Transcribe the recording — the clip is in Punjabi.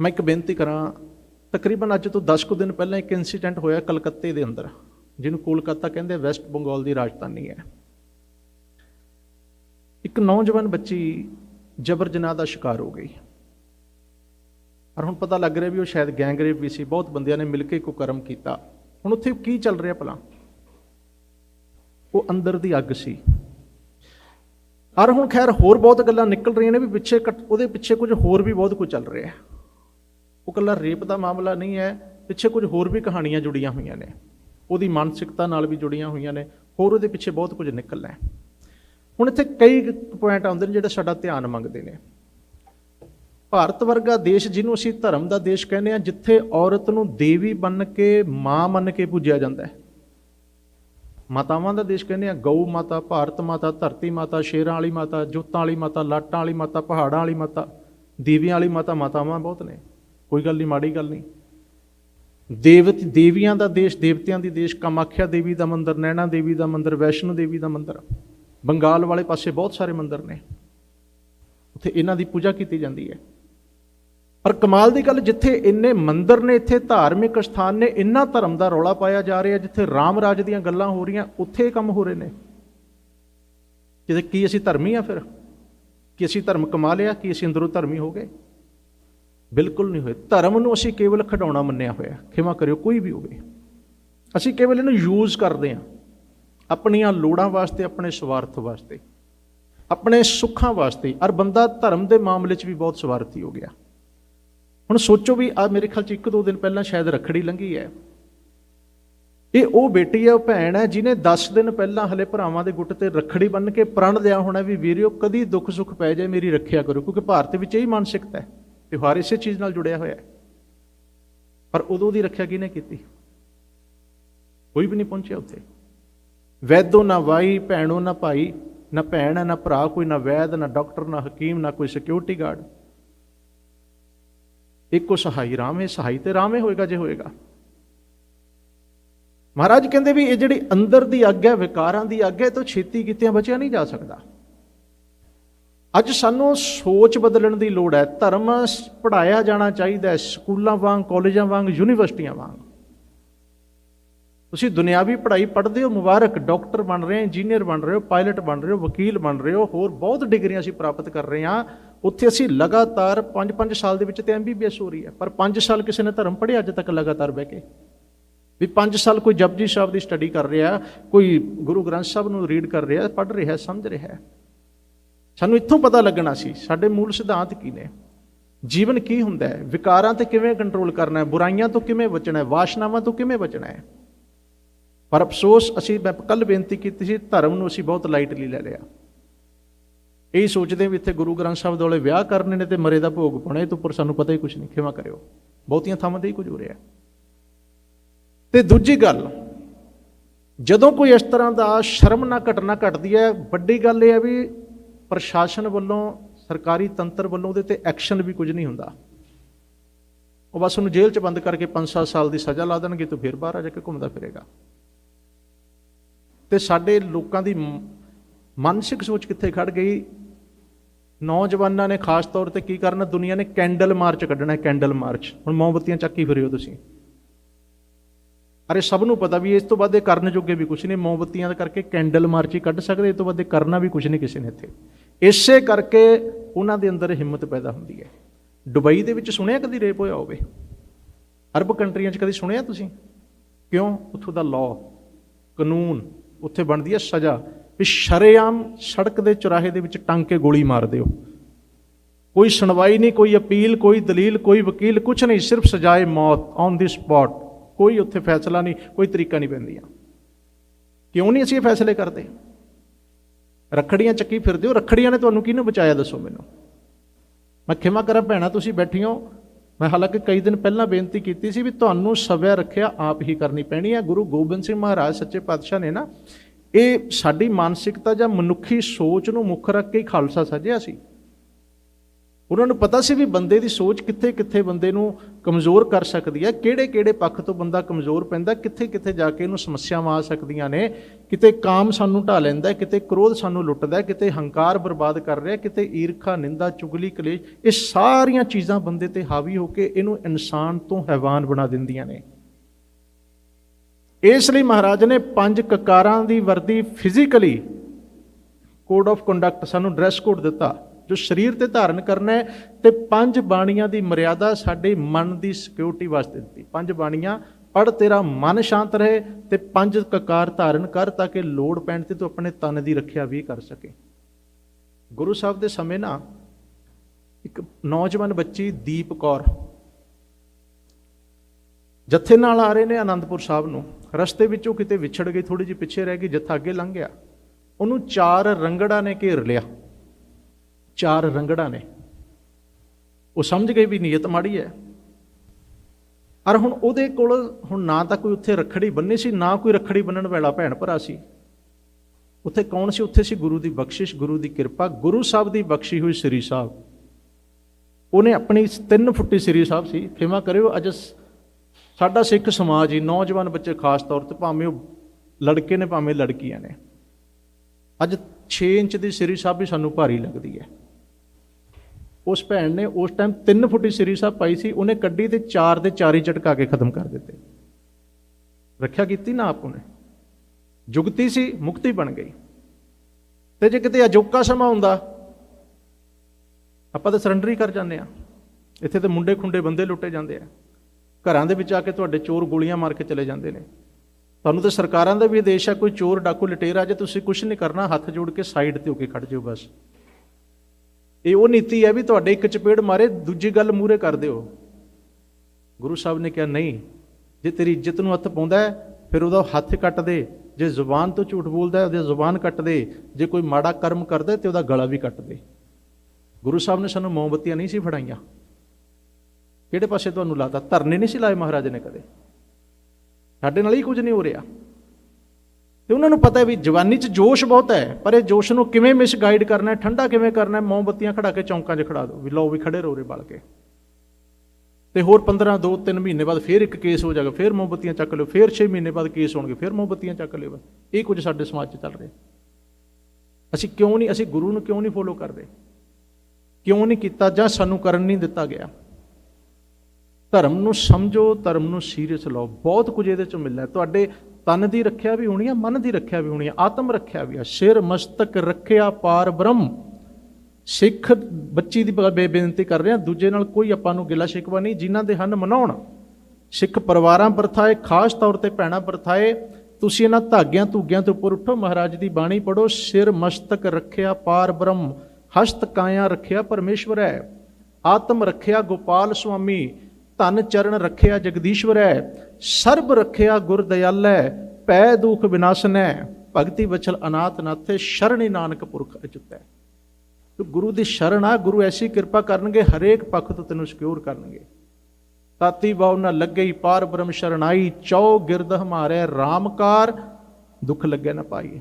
ਮੈਂ ਇੱਕ ਬੇਨਤੀ ਕਰਾਂ, ਤਕਰੀਬਨ ਅੱਜ ਤੋਂ 10 ਕੁ ਦਿਨ ਪਹਿਲਾਂ ਇੱਕ ਇਨਸੀਡੈਂਟ ਹੋਇਆ ਕਲਕੱਤੇ ਦੇ ਅੰਦਰ, ਜਿਹਨੂੰ ਕੋਲਕਾਤਾ ਕਹਿੰਦੇ ਵੈਸਟ ਬੰਗਾਲ ਦੀ ਰਾਜਧਾਨੀ ਹੈ। ਇੱਕ ਨੌਜਵਾਨ ਬੱਚੀ ਜਬਰ ਜਨਾਹ ਦਾ ਸ਼ਿਕਾਰ ਹੋ ਗਈ। ਔਰ ਹੁਣ ਪਤਾ ਲੱਗ ਰਿਹਾ ਵੀ ਉਹ ਸ਼ਾਇਦ ਗੈਂਗਰੇਪ ਵੀ ਸੀ, ਬਹੁਤ ਬੰਦਿਆਂ ਨੇ ਮਿਲ ਕੇ ਕੁਕਰਮ ਕੀਤਾ। ਹੁਣ ਉੱਥੇ ਕੀ ਚੱਲ ਰਿਹਾ ਭਲਾ? ਉਹ ਅੰਦਰ ਦੀ ਅੱਗ ਸੀ। ਔਰ ਹੁਣ ਖੈਰ ਹੋਰ ਬਹੁਤ ਗੱਲਾਂ ਨਿਕਲ ਰਹੀਆਂ ਨੇ ਵੀ ਪਿੱਛੇ ਕੱਟ- ਉਹਦੇ ਪਿੱਛੇ ਕੁਝ ਹੋਰ ਵੀ ਬਹੁਤ ਕੁਝ ਚੱਲ ਰਿਹਾ ਹੈ। ਉਹ ਕੱਲਾ ਰੇਪ ਦਾ ਮਾਮਲਾ ਨਹੀਂ ਹੈ, ਪਿੱਛੇ ਕੁਝ ਹੋਰ ਵੀ ਕਹਾਣੀਆਂ ਜੁੜੀਆਂ ਹੋਈਆਂ ਨੇ। ਉਹਦੀ ਮਾਨਸਿਕਤਾ ਨਾਲ ਵੀ ਜੁੜੀਆਂ ਹੋਈਆਂ ਨੇ, ਹੋਰ ਉਹਦੇ ਪਿੱਛੇ ਬਹੁਤ ਕੁਝ ਨਿਕਲਣਾ ਹੈ। ਹੁਣ ਇੱਥੇ ਕਈ ਪੁਆਇੰਟ ਆਉਂਦੇ ਨੇ ਜਿਹੜੇ ਸਾਡਾ ਧਿਆਨ ਮੰਗਦੇ ਨੇ। ਭਾਰਤ ਵਰਗਾ ਦੇਸ਼ ਜਿਹਨੂੰ ਅਸੀਂ ਧਰਮ ਦਾ ਦੇਸ਼ ਕਹਿੰਦੇ ਆ ਜਿੱਥੇ ਔਰਤ ਨੂੰ ਦੇਵੀ ਮੰਨ ਕੇ, ਮਾਂ ਮੰਨ ਕੇ ਪੂਜਿਆ ਜਾਂਦਾ ਹੈ। ਮਾਤਾਵਾਂ ਦਾ ਦੇਸ਼ ਕਹਿੰਦੇ ਆ ਗਊ ਮਾਤਾ, ਭਾਰਤ ਮਾਤਾ, ਧਰਤੀ ਮਾਤਾ, ਸ਼ੇਰਾਂ ਵਾਲੀ ਮਾਤਾ, ਜੋਤਾਂ ਵਾਲੀ ਮਾਤਾ, ਲਾਟਾਂ ਵਾਲੀ ਮਾਤਾ, ਪਹਾੜਾਂ ਵਾਲੀ ਮਾਤਾ, ਦੇਵੀਆਂ ਵਾਲੀ ਮਾਤਾ, ਮਾਤਾਵਾਂ ਬਹੁਤ ਨੇ। ਕੋਈ ਗੱਲ ਨਹੀਂ, ਮਾੜੀ ਗੱਲ ਨਹੀਂ। ਦੇਵਤ, ਦੇਵੀਆਂ ਦਾ ਦੇਸ਼, ਦੇਵਤਿਆਂ ਦੀ ਦੇਸ਼, ਕਾਮਾਖਿਆ ਦੇਵੀ ਦਾ ਮੰਦਿਰ, ਨੈਣਾ ਦੇਵੀ ਦਾ ਮੰਦਿਰ, ਵੈਸ਼ਨੋ ਦੇਵੀ ਦਾ ਮੰਦਿਰ। ਬੰਗਾਲ ਵਾਲੇ ਪਾਸੇ ਬਹੁਤ ਸਾਰੇ ਮੰਦਿਰ ਨੇ। ਉੱਥੇ ਇਹਨਾਂ ਦੀ ਪੂਜਾ ਕੀਤੀ ਜਾਂਦੀ ਹੈ। ਪਰ ਕਮਾਲ ਦੀ ਗੱਲ, ਜਿੱਥੇ ਇੰਨੇ ਮੰਦਿਰ ਨੇ, ਇੱਥੇ ਧਾਰਮਿਕ ਸਥਾਨ ਨੇ, ਇੰਨਾ ਧਰਮ ਦਾ ਰੌਲਾ ਪਾਇਆ ਜਾ ਰਿਹਾ, ਜਿੱਥੇ ਰਾਮ ਰਾਜ ਦੀਆਂ ਗੱਲਾਂ ਹੋ ਰਹੀਆਂ, ਉੱਥੇ ਕੰਮ ਹੋ ਰਹੇ ਨੇ। ਜਿਹਦੇ ਕੀ ਅਸੀਂ ਧਰਮੀ ਆ ਫਿਰ? ਕਿ ਅਸੀਂ ਧਰਮ ਕਮਾ ਲਿਆ? ਕਿ ਅਸੀਂ ਅੰਦਰੋਂ ਧਰਮੀ ਹੋ ਗਏ? ਬਿਲਕੁਲ ਨਹੀਂ ਹੋਏ। ਧਰਮ ਨੂੰ ਅਸੀਂ ਕੇਵਲ ਖਡਾਉਣਾ ਮੰਨਿਆ ਹੋਇਆ ਖਿਮਾ ਕਰਿਓ, ਕੋਈ ਵੀ ਹੋਵੇ। ਅਸੀਂ ਕੇਵਲ ਇਹਨੂੰ ਯੂਜ਼ ਕਰਦੇ ਹਾਂ। ਆਪਣੀਆਂ ਲੋੜਾਂ ਵਾਸਤੇ, ਆਪਣੇ ਸਵਾਰਥ ਵਾਸਤੇ, ਆਪਣੇ ਸੁੱਖਾਂ ਵਾਸਤੇ। ਔਰ ਬੰਦਾ ਧਰਮ ਦੇ ਮਾਮਲੇ 'ਚ ਵੀ ਬਹੁਤ ਸਵਾਰਥੀ ਹੋ ਗਿਆ। ਹੁਣ ਸੋਚੋ ਵੀ ਆ ਮੇਰੇ ਖਿਆਲ 'ਚ ਇੱਕ ਦੋ ਦਿਨ ਪਹਿਲਾਂ ਸ਼ਾਇਦ ਰੱਖੜੀ ਲੰਘੀ ਹੈ। ਇਹ ਉਹ ਬੇਟੀ ਹੈ, ਉਹ ਭੈਣ ਹੈ, ਜਿਹਨੇ 10 ਦਿਨ ਪਹਿਲਾਂ ਹਲੇ ਭਰਾਵਾਂ ਦੇ ਗੁੱਟ ਤੇ ਰੱਖੜੀ ਬੰਨ ਕੇ ਪ੍ਰਣ ਲਿਆ ਹੋਣਾ ਵੀ ਵੀਰਿਓ ਕਦੀ ਦੁੱਖ ਸੁੱਖ ਪੈ ਜਾਏ, ਮੇਰੀ ਰੱਖਿਆ ਕਰੋ। ਕਿਉਂਕਿ ਭਾਰਤ ਵਿੱਚ ਇਹੀ ਮਾਨਸਿਕਤਾ ਹੈ। ਤਿਉਹਾਰ ਇਸੇ ਚੀਜ਼ ਨਾਲ ਜੁੜਿਆ ਹੋਇਆ ਹੈ। ਪਰ ਉਦੋਂ ਦੀ ਰੱਖਿਆ ਕਿਹਨੇ ਕੀਤੀ? ਕੋਈ ਵੀ ਨਹੀਂ ਪਹੁੰਚਿਆ ਉੱਥੇ। ਵੈਦੋ ਨਾ ਵਾਈ, ਭੈਣੋ ਨਾ ਭਾਈ, ਨਾ ਭੈਣ ਹੈ ਨਾ ਭਰਾ, ਕੋਈ ਨਾ ਵੈਦ, ਨਾ ਡਾਕਟਰ, ਨਾ ਹਕੀਮ, ਨਾ ਕੋਈ ਸਿਕਿਉਰਿਟੀ ਗਾਰਡ ਇੱਕੋ ਸਹਾਈ ਰਾਮ ਹੈ ਸਹਾਈ ਤੇ ਰਾਮ ਹੋਏਗਾ ਜੇ ਹੋਏਗਾ। ਮਹਾਰਾਜ ਕਹਿੰਦੇ ਵੀ ਇਹ ਜਿਹੜੀ ਅੰਦਰ ਦੀ ਅੱਗ ਹੈ ਵਿਕਾਰਾਂ ਦੀ ਅੱਗ ਹੈ ਇਹ ਤੋਂ ਛੇਤੀ ਕੀਤਿਆਂ ਬਚਿਆ ਨਹੀਂ ਜਾ ਸਕਦਾ। ਅੱਜ ਸਾਨੂੰ ਸੋਚ ਬਦਲਣ ਦੀ ਲੋੜ ਹੈ। ਧਰਮ ਪੜਾਇਆ ਜਾਣਾ ਚਾਹੀਦਾ ਹੈ। ਸਕੂਲਾਂ ਵਾਂਗ, ਕਾਲਜਾਂ ਵਾਂਗ, ਯੂਨੀਵਰਸਿਟੀਆਂ ਵਾਂਗ। ਤੁਸੀਂ ਦੁਨਿਆਵੀ ਪੜ੍ਹਾਈ ਪੜ੍ਹਦੇ ਹੋ, ਮੁਬਾਰਕ ਡਾਕਟਰ ਬਣ ਰਹੇ ਹੋ, ਇੰਜੀਨੀਅਰ ਬਣ ਰਹੇ ਹੋ, ਪਾਇਲਟ ਬਣ ਰਹੇ ਹੋ, ਵਕੀਲ ਬਣ ਰਹੇ ਹੋ, ਹੋਰ ਬਹੁਤ ਡਿਗਰੀਆਂ ਅਸੀਂ ਪ੍ਰਾਪਤ ਕਰ ਰਹੇ ਹਾਂ। ਉੱਥੇ ਅਸੀਂ ਲਗਾਤਾਰ 5-5 ਸਾਲ ਦੇ ਵਿੱਚ ਤੇ ਐਮਬੀਬੀਐਸ ਹੋ ਰਹੀ ਹੈ। ਪਰ 5 ਸਾਲ ਕਿਸੇ ਨੇ ਧਰਮ ਪੜ੍ਹਿਆ ਅੱਜ ਤੱਕ ਲਗਾਤਾਰ ਬਹਿ ਕੇ। ਵੀ 5 ਸਾਲ ਕੋਈ ਜਪਜੀ ਸਾਹਿਬ ਦੀ ਸਟੱਡੀ ਕਰ ਰਿਹਾ, ਕੋਈ ਗੁਰੂ ਗ੍ਰੰਥ ਸਾਹਿਬ ਨੂੰ ਰੀਡ ਕਰ ਰਿਹਾ, ਪੜ੍ਹ ਰਿਹਾ, ਸਮਝ ਰਿਹਾ ਸਾਨੂੰ ਇੱਥੋਂ ਪਤਾ ਲੱਗਣਾ ਸੀ, ਸਾਡੇ ਮੂਲ ਸਿਧਾਂਤ ਕੀ ਨੇ? ਜੀਵਨ ਕੀ ਹੁੰਦਾ ਹੈ? ਵਿਕਾਰਾਂ ਤੇ ਕਿਵੇਂ ਕੰਟਰੋਲ ਕਰਨਾ ਹੈ? ਬੁਰਾਈਆਂ ਤੋਂ ਕਿਵੇਂ ਬਚਣਾ ਹੈ? ਵਾਸ਼ਨਾਵਾਂ ਤੋਂ ਕਿਵੇਂ ਬਚਣਾ ਹੈ? ਪਰ ਅਫਸੋਸ, ਅਸੀਂ ਮੈਂ ਕੱਲ ਬੇਨਤੀ ਕੀਤੀ ਸੀ, ਧਰਮ ਨੂੰ ਅਸੀਂ ਬਹੁਤ ਲਾਈਟਲੀ ਲੈ ਲਿਆ। ਇਹ ਸੋਚਦੇ ਵੀ ਇੱਥੇ ਗੁਰੂ ਗ੍ਰੰਥ ਸਾਹਿਬ ਦੇ ਵਿਆਹ ਕਰਨੇ ਨੇ ਤੇ ਮਰੇ ਦਾ ਭੋਗ ਪਾਉਣਾ ਇਹ ਤੋਂ ਉੱਪਰ ਸਾਨੂੰ ਪਤਾ ਹੀ ਕੁਝ ਨਹੀਂ, ਖਿਮਾ ਕਰਿਓ। ਬਹੁਤੀਆਂ ਥਾਵਾਂ ਤੇ ਹੀ ਕੁਝ ਹੋ ਰਿਹਾ ਤੇ ਦੂਜੀ ਗੱਲ, ਜਦੋਂ ਕੋਈ ਇਸ ਤਰ੍ਹਾਂ ਦਾ ਸ਼ਰਮ ਨਾ ਘਟਨਾ ਘਟਦੀ ਹੈ, ਵੱਡੀ ਗੱਲ ਇਹ ਹੈ ਵੀ ਪ੍ਰਸ਼ਾਸਨ ਵੱਲੋਂ, ਸਰਕਾਰੀ ਤੰਤਰ ਵੱਲੋਂ ਉਹਦੇ ਤੇ ਐਕਸ਼ਨ ਵੀ ਕੁਝ ਨਹੀਂ ਹੁੰਦਾ। ਉਹ ਬਸ ਉਹਨੂੰ ਜੇਲ੍ਹ 'ਚ ਬੰਦ ਕਰਕੇ 5-7 ਸਾਲ ਦੀ ਸਜ਼ਾ ਲਾ ਦੇਣਗੇ ਤਾਂ ਫਿਰ ਬਾਹਰ ਆ ਜਾ ਕੇ ਘੁੰਮਦਾ ਫਿਰੇਗਾ। ਤੇ ਸਾਡੇ ਲੋਕਾਂ ਦੀ ਮਾਨਸਿਕ ਸੋਚ ਕਿੱਥੇ ਖੜ ਗਈ? ਨੌਜਵਾਨਾਂ ਨੇ ਖਾਸ ਤੌਰ ਤੇ ਕੀ ਕਰਨਾ? ਦੁਨੀਆ ਨੇ ਕੈਂਡਲ ਮਾਰਚ ਕੱਢਣਾ ਕੈਂਡਲ ਮਾਰਚ। ਹੁਣ ਮੋਮਬੱਤੀਆਂ ਚੱਕੀ ਫਿਰਿਓ ਤੁਸੀਂ। ਅਰੇ ਸਭ ਨੂੰ ਪਤਾ ਵੀ ਇਸ ਤੋਂ ਬਾਅਦ ਇਹ ਕਰਨ ਜੋਗੇ ਵੀ ਕੁਛ ਨਹੀਂ, ਮੋਮਬੱਤੀਆਂ ਦਾ ਕਰਕੇ ਕੈਂਡਲ ਮਾਰਚ ਹੀ ਕੱਢ ਸਕਦੇ ਇਸ ਤੋਂ ਬਾਅਦ ਇਹ ਕਰਨਾ ਵੀ ਕੁਛ ਨਹੀਂ ਕਿਸੇ ਨੇ ਇੱਥੇ। ਇਸੇ ਕਰਕੇ ਉਹਨਾਂ ਦੇ ਅੰਦਰ ਹਿੰਮਤ ਪੈਦਾ ਹੁੰਦੀ ਹੈ। ਦੁਬਈ ਦੇ ਵਿੱਚ ਸੁਣਿਆ ਕਦੀ ਰੇਪ ਹੋਇਆ ਹੋਵੇ? ਅਰਬ ਕੰਟਰੀਆਂ 'ਚ ਕਦੀ ਸੁਣਿਆ ਤੁਸੀਂ? ਕਿਉਂ? ਉੱਥੋਂ ਦਾ ਲਾਅ ਕਾਨੂੰਨ, ਉੱਥੇ ਬਣਦੀ ਹੈ ਸਜ਼ਾ। ਵੀ ਸ਼ਰੇਆਮ ਸੜਕ ਦੇ ਚੁਰਾਹੇ ਦੇ ਵਿੱਚ ਟੰਗ ਕੇ ਗੋਲੀ ਮਾਰ ਦਿਓ। ਕੋਈ ਸੁਣਵਾਈ ਨਹੀਂ, ਕੋਈ ਅਪੀਲ, ਕੋਈ ਦਲੀਲ, ਕੋਈ ਵਕੀਲ ਕੁਝ ਨਹੀਂ, ਸਿਰਫ ਸਜ਼ਾਏ ਮੌਤ ਔਨ ਦੀ ਸਪੌਟ ਕੋਈ ਉੱਥੇ ਫੈਸਲਾ ਨਹੀਂ, ਕੋਈ ਤਰੀਕਾ ਨਹੀਂ ਪੈਂਦੀਆਂ। ਕਿਉਂ ਨਹੀਂ ਅਸੀਂ ਇਹ ਫੈਸਲੇ ਕਰਦੇ? ਰੱਖੜੀਆਂ ਚੱਕੀ ਫਿਰਦੇ ਹੋ, ਰੱਖੜੀਆਂ ਨੇ ਤੁਹਾਨੂੰ ਕਿਹਨੂੰ ਬਚਾਇਆ ਦੱਸੋ ਮੈਨੂੰ? ਮੈਂ ਖਿਮਾ ਕਰਾਂ, ਭੈਣਾ, ਤੁਸੀਂ ਬੈਠੀ ਹੋ ਮੈਂ ਹਾਲਾਂਕਿ ਕਈ ਦਿਨ ਪਹਿਲਾਂ ਬੇਨਤੀ ਕੀਤੀ ਸੀ ਵੀ ਤੁਹਾਨੂੰ ਸਵੈ ਰੱਖਿਆ ਆਪ ਹੀ ਕਰਨੀ ਪੈਣੀ ਹੈ। ਗੁਰੂ ਗੋਬਿੰਦ ਸਿੰਘ ਮਹਾਰਾਜ ਸੱਚੇ ਪਾਤਸ਼ਾਹ ਨੇ ਨਾ, ਇਹ ਸਾਡੀ ਮਾਨਸਿਕਤਾ ਜਾਂ ਮਨੁੱਖੀ ਸੋਚ ਨੂੰ ਮੁੱਖ ਰੱਖ ਕੇ ਹੀ ਖਾਲਸਾ ਸਾਜਿਆ ਸੀ। ਉਹਨਾਂ ਨੂੰ ਪਤਾ ਸੀ ਵੀ ਬੰਦੇ ਦੀ ਸੋਚ ਕਿੱਥੇ ਕਿੱਥੇ ਬੰਦੇ ਨੂੰ ਕਮਜ਼ੋਰ ਕਰ ਸਕਦੀ ਹੈ, ਕਿਹੜੇ ਕਿਹੜੇ ਪੱਖ ਤੋਂ ਬੰਦਾ ਕਮਜ਼ੋਰ ਪੈਂਦਾ, ਕਿੱਥੇ ਕਿੱਥੇ ਜਾ ਕੇ ਇਹਨੂੰ ਸਮੱਸਿਆਵਾਂ ਆ ਸਕਦੀਆਂ ਨੇ, ਕਿਤੇ ਕਾਮ ਸਾਨੂੰ ਢਾ ਲੈਂਦਾ ਕਿਤੇ ਕ੍ਰੋਧ ਸਾਨੂੰ ਲੁੱਟਦਾ ਕਿਤੇ ਹੰਕਾਰ ਬਰਬਾਦ ਕਰ ਰਿਹਾ ਕਿਤੇ ਈਰਖਾ, ਨਿੰਦਾ, ਚੁਗਲੀ, ਕਲੇਸ਼, ਇਹ ਸਾਰੀਆਂ ਚੀਜ਼ਾਂ ਬੰਦੇ ਤੇ ਹਾਵੀ ਹੋ ਕੇ ਇਹਨੂੰ ਇਨਸਾਨ ਤੋਂ ਹੈਵਾਨ ਬਣਾ ਦਿੰਦੀਆਂ ਨੇ। ਇਸ ਲਈ ਮਹਾਰਾਜ ਨੇ ਪੰਜ ਕਕਾਰਾਂ ਦੀ ਵਰਦੀ ਫਿਜ਼ੀਕਲੀ ਕੋਡ ਆਫ ਕੰਡਕਟ ਸਾਨੂੰ ਡਰੈਸ ਕੋਡ ਦਿੱਤਾ। ਜੋ ਸਰੀਰ ਤੇ ਧਾਰਨ ਕਰਨਾ ਹੈ ਤੇ ਪੰਜ ਬਾਣੀਆਂ ਦੀ ਮਰਿਆਦਾ ਸਾਡੇ ਮਨ ਦੀ ਸਿਕਿਉਰਿਟੀ ਵਾਸਤੇ ਦਿੱਤੀ। ਪੰਜ ਬਾਣੀਆਂ ਪੜ ਤੇਰਾ ਮਨ ਸ਼ਾਂਤ ਰਹੇ ਤੇ ਪੰਜ ਕਕਾਰ ਧਾਰਨ ਕਰ ਤਾਂ ਕਿ ਲੋੜ ਪੈਣ ਤੇ ਤੂੰ ਆਪਣੇ ਤਨ ਦੀ ਰੱਖਿਆ ਵੀ ਕਰ ਸਕੇ। ਗੁਰੂ ਸਾਹਿਬ ਦੇ ਸਮੇਂ ਨਾ ਇੱਕ ਨੌਜਵਾਨ ਬੱਚੀ ਦੀਪ ਕੌਰ ਜੱਥੇ ਨਾਲ ਆ ਰਹੇ ਨੇ ਆਨੰਦਪੁਰ ਸਾਹਿਬ ਨੂੰ। ਰਸਤੇ ਵਿੱਚੋਂ ਕਿਤੇ ਵਿਛੜ ਗਈ ਥੋੜੀ ਜਿਹੀ ਪਿੱਛੇ ਰਹਿ ਗਈ, ਜੱਥਾ ਅੱਗੇ ਲੰਘ ਗਿਆ। ਉਹਨੂੰ ਚਾਰ ਰੰਗੜਾ ਨੇ ਘੇਰ ਲਿਆ। ਚਾਰ ਰੰਗੜਾ ਨੇ। ਉਹ ਸਮਝ ਗਏ ਵੀ ਨੀਅਤ ਮਾੜੀ ਹੈ। ਅਰ ਹੁਣ ਉਹਦੇ ਕੋਲ ਹੁਣ ਨਾ ਤਾਂ ਕੋਈ ਉੱਥੇ ਰੱਖੜੀ ਬੰਨੀ ਸੀ, ਨਾ ਕੋਈ ਰੱਖੜੀ ਬੰਨਣ ਵਾਲਾ ਭੈਣ ਭਰਾ ਸੀ। ਉੱਥੇ ਕੌਣ ਸੀ? ਉੱਥੇ ਸੀ ਗੁਰੂ ਦੀ ਬਖਸ਼ਿਸ਼, ਗੁਰੂ ਦੀ ਕਿਰਪਾ, ਗੁਰੂ ਸਾਹਿਬ ਦੀ ਬਖਸ਼ੀ ਹੋਈ ਸ੍ਰੀ ਸਾਹਿਬ। ਉਹਨੇ ਆਪਣੀ ਤਿੰਨ ਫੁੱਟੀ ਸ੍ਰੀ ਸਾਹਿਬ ਸੀ। ਖਿਮਾ ਕਰਿਓ, ਅੱਜ ਸਾਡਾ ਸਿੱਖ ਸਮਾਜ ਹੀ ਨੌਜਵਾਨ ਬੱਚੇ ਖਾਸ ਤੌਰ ਤੇ ਭਾਵੇਂ ਉਹ ਲੜਕੇ ਨੇ, ਭਾਵੇਂ ਲੜਕੀਆਂ ਨੇ। ਅੱਜ 6 ਇੰਚ ਦੀ ਸ੍ਰੀ ਸਾਹਿਬ ਵੀ ਸਾਨੂੰ ਭਾਰੀ ਲੱਗਦੀ ਹੈ। ਉਸ ਭੈਣ ਨੇ ਉਸ ਟਾਈਮ 3 ਫੁੱਟੀ ਸ੍ਰੀ ਸਾਹਿਬ ਪਾਈ ਸੀ, ਉਹਨੇ ਕੱਢੀ ਤੇ ਚਾਰ ਦੇ ਚਾਰ ਹੀ ਝਟਕਾ ਕੇ ਖਤਮ ਕਰ ਦਿੱਤੇ। ਰੱਖਿਆ ਕੀਤੀ ਨਾ ਆਪ ਉਹਨੇ? ਜੁਗਤੀ ਸੀ, ਮੁਕਤੀ ਬਣ ਗਈ। ਤੇ ਜੇ ਕਿਤੇ ਅਜੋਕਾ ਸਮਾਂ ਹੁੰਦਾ, ਆਪਾਂ ਤਾਂ ਸਰੈਂਡਰ ਹੀ ਕਰ ਜਾਂਦੇ ਆ ਇੱਥੇ ਤੇ ਮੁੰਡੇ ਖੁੰਡੇ ਬੰਦੇ ਲੁੱਟੇ ਜਾਂਦੇ ਆ। ਘਰਾਂ ਦੇ ਵਿੱਚ ਆ ਕੇ ਤੁਹਾਡੇ ਚੋਰ ਗੋਲੀਆਂ ਮਾਰ ਕੇ ਚਲੇ ਜਾਂਦੇ ਨੇ। ਤੁਹਾਨੂੰ ਤਾਂ ਸਰਕਾਰਾਂ ਦਾ ਵੀ ਆਦੇਸ਼ ਹੈ ਕੋਈ ਚੋਰ ਡਾਕੂ ਲਟੇਰਾ, ਜੇ ਤੁਸੀਂ ਕੁਝ ਨਹੀਂ ਕਰਨਾ, ਹੱਥ ਜੋੜ ਕੇ ਸਾਈਡ ਤੇ ਹੋ ਕੇ ਖੜ ਜਿਓ ਬਸ। ਇਹ ਉਹ ਨੀਤੀ ਹੈ ਵੀ ਤੁਹਾਡੇ ਇੱਕ ਚਪੇੜ ਮਾਰੇ ਦੂਜੀ ਗੱਲ ਮੂਰੇ ਕਰ ਦਿਓ। ਗੁਰੂ ਸਾਹਿਬ ਨੇ ਕਿਹਾ ਨਹੀਂ ਜੇ ਤੇਰੀ ਇੱਜ਼ਤ ਨੂੰ ਹੱਥ ਪਾਉਂਦਾ ਹੈ, ਫਿਰ ਉਹਦਾ ਹੱਥ ਕੱਟ ਦੇ। ਜੇ ਜ਼ੁਬਾਨ ਤੋਂ ਝੂਠ ਬੋਲਦਾ ਹੈ, ਉਹਦੀ ਜ਼ੁਬਾਨ ਕੱਟ ਦੇ। ਜੇ ਕੋਈ ਮਾੜਾ ਕਰਮ ਕਰਦਾ ਹੈ, ਤੇ ਉਹਦਾ ਗਲਾ ਵੀ ਕੱਟ ਦੇ। ਗੁਰੂ ਸਾਹਿਬ ਨੇ ਸਾਨੂੰ ਮੋਮਬੱਤੀਆਂ ਨਹੀਂ ਸੀ ਫੜਾਈਆਂ। ਕਿਹੜੇ ਪਾਸੇ ਤੁਹਾਨੂੰ ਲਾਤਾ ਧਰਨੇ ਨਹੀਂ ਸੀ ਲਾਏ ਮਹਾਰਾਜ ਨੇ ਕਦੇ। ਸਾਡੇ ਨਾਲ ਹੀ ਕੁਝ ਨਹੀਂ ਹੋ ਰਿਹਾ। ਤੇ ਉਹਨਾਂ ਨੂੰ ਪਤਾ ਹੈ ਵੀ ਜਵਾਨੀ 'ਚ ਜੋਸ਼ ਬਹੁਤ ਹੈ, ਪਰ ਇਹ ਜੋਸ਼ ਨੂੰ ਕਿਵੇਂ ਮਿਸਗਾਈਡ ਕਰਨਾ ਹੈ, ਠੰਡਾ ਕਿਵੇਂ ਕਰਨਾ ਹੈ, ਮੋਮਬੱਤੀਆਂ ਖੜਾ ਕੇ ਚੌਂਕਾਂ 'ਚ ਖੜਾ ਦਿਓ ਵੀ ਲਓ ਵੀ ਖੜੇ ਰਹੋ ਰੇ ਬਲ ਕੇ। ਤੇ ਹੋਰ 15 2 3 ਮਹੀਨੇ ਬਾਅਦ ਫੇਰ ਇੱਕ ਕੇਸ ਹੋ ਜਾਏਗਾ, ਫੇਰ ਮੋਮਬੱਤੀਆਂ ਚੱਕ ਲਿਓ, ਫੇਰ 6 ਮਹੀਨੇ ਬਾਅਦ ਕੇਸ ਹੋਣਗੇ, ਫੇਰ ਮੋਮਬੱਤੀਆਂ ਚੱਕ ਲਿਓ ਇਹ ਕੁਝ ਸਾਡੇ ਸਮਾਜ 'ਚ ਚੱਲ ਰਿਹਾ। ਅਸੀਂ ਕਿਉਂ ਨਹੀਂ, ਅਸੀਂ ਗੁਰੂ ਨੂੰ ਕਿਉਂ ਨਹੀਂ ਫੋਲੋ ਕਰਦੇ? ਕਿਉਂ ਨਹੀਂ ਕੀਤਾ ਜਾਂ ਸਾਨੂੰ ਕਰਨ ਨਹੀਂ ਦਿੱਤਾ ਗਿਆ? ਧਰਮ ਨੂੰ ਸਮਝੋ, ਧਰਮ ਨੂੰ ਸੀਰੀਅਸ ਲਓ। ਬਹੁਤ ਕੁਝ ਇਹਦੇ ਚੋਂ ਮਿਲਣਾ ਤੁਹਾਡੇ ਤਨ ਦੀ ਰੱਖਿਆ ਵੀ ਹੋਣੀ ਆ, ਮਨ ਦੀ ਰੱਖਿਆ ਵੀ ਹੋਣੀ ਹੈ ਆਤਮ ਰੱਖਿਆ ਵੀ ਆ। ਸਿਰ ਮਸਤਕ ਰੱਖਿਆ ਪਾਰ ਬ੍ਰਹਮ। ਸਿੱਖ ਬੱਚੀ ਦੀ ਬ- ਕਰ ਰਿਹਾ ਦੂਜੇ ਨਾਲ ਕੋਈ ਆਪਾਂ ਨੂੰ ਗਿਲਾ ਸ਼ਿਕਵਾ ਨਹੀਂ, ਜਿਨ੍ਹਾਂ ਦੇ ਹਨ ਮਨਾਉਣ। ਸਿੱਖ ਪਰਿਵਾਰਾਂ ਵਰਥਾਏ ਖਾਸ ਤੌਰ ਤੇ ਭੈਣਾਂ ਵਰਥਾਏ ਤੁਸੀਂ ਇਹਨਾਂ ਧਾਗਿਆਂ ਧੂਗਿਆਂ ਤੋਂ ਉੱਪਰ ਉੱਠੋ, ਮਹਾਰਾਜ ਦੀ ਬਾਣੀ ਪੜੋ ਸਿਰ ਮਸਤਕ ਰੱਖਿਆ ਪਾਰ ਬ੍ਰਹਮ। ਹਸਤ ਕਾਇਆ ਰੱਖਿਆ ਪਰਮੇਸ਼ਵਰ ਹੈ। ਆਤਮ ਰੱਖਿਆ ਗੋਪਾਲ ਸੁਆਮੀ। ਧਨ ਚਰਨ ਰੱਖਿਆ ਜਗਦੀਸ਼ਵਰ ਹੈ। ਸਰਬ ਰੱਖਿਆ ਗੁਰ ਦਇਆਲੈ ਪੈ ਦੁਖ ਵਿਨਾਸ਼ਨੈ, ਭਗਤੀ ਵਚਲ ਅਨਾਥ ਨਾਥੇ, ਸ਼ਰਣੀ ਨਾਨਕ ਪੁਰਖ ਅਚੁਤੈ। ਤੂੰ ਗੁਰੂ ਦੀ ਸ਼ਰਨ ਆ, ਗੁਰੂ ਐਸੀ ਕਿਰਪਾ ਕਰਨਗੇ, ਹਰੇਕ ਪੱਖ ਤੋਂ ਤੈਨੂੰ ਸਿਕਿਉਰ ਕਰਨਗੇ। ਤਾਤੀ ਬਾਉ ਨਾ ਲੱਗੇ ਪਾਰ ਬ੍ਰਹਮ ਸ਼ਰਣਾਈ ਚੌ ਗਿਰਦ ਹਮਾਰੇ ਰਾਮਕਾਰ, ਦੁੱਖ ਲੱਗੇ ਨਾ ਪਾਈਏ।